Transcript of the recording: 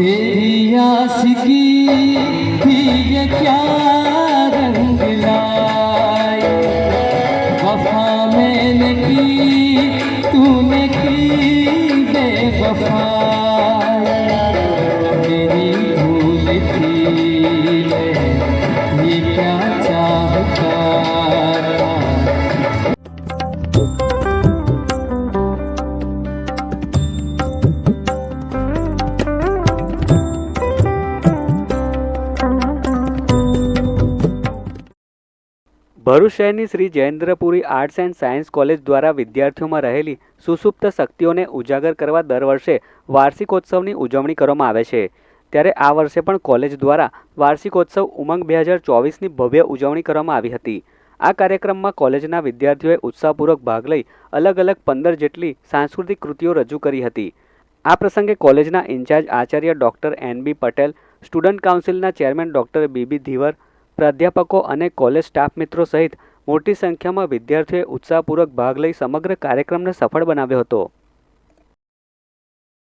तेरी आशिकी भी ये क्या रंग लाई वफा मैंने की तूने की बेवफाई ભરૂચ શહેરની Shri Jayendrapuri arts and science college દ્વારા વિદ્યાર્થીઓમાં રહેલી સુસુપ્ત શક્તિઓને ઉજાગર કરવા દર વર્ષે વાર્ષિકોત્સવની ઉજવણી કરવામાં આવે છે. ત્યારે આ વર્ષે પણ કોલેજ દ્વારા વાર્ષિકોત્સવ ઉમંગ બે હજાર ચોવીસની ભવ્ય ઉજવણી કરવામાં આવી હતી. આ કાર્યક્રમમાં કોલેજના વિદ્યાર્થીઓએ ઉત્સાહપૂર્વક ભાગ લઈ અલગ અલગ પંદર જેટલી સાંસ્કૃતિક કૃતિઓ રજૂ કરી હતી. આ પ્રસંગે કોલેજના incharge Acharya doctor N B Patel, student કાઉન્સિલના chairman doctor B B Dhivar પ્રાધ્યાપકો અને કોલેજ સ્ટાફ મિત્રો સહિત મોટી સંખ્યામાં વિદ્યાર્થીઓએ ઉત્સાહપૂર્વક ભાગ લઈ સમગ્ર કાર્યક્રમને સફળ બનાવ્યો હતો.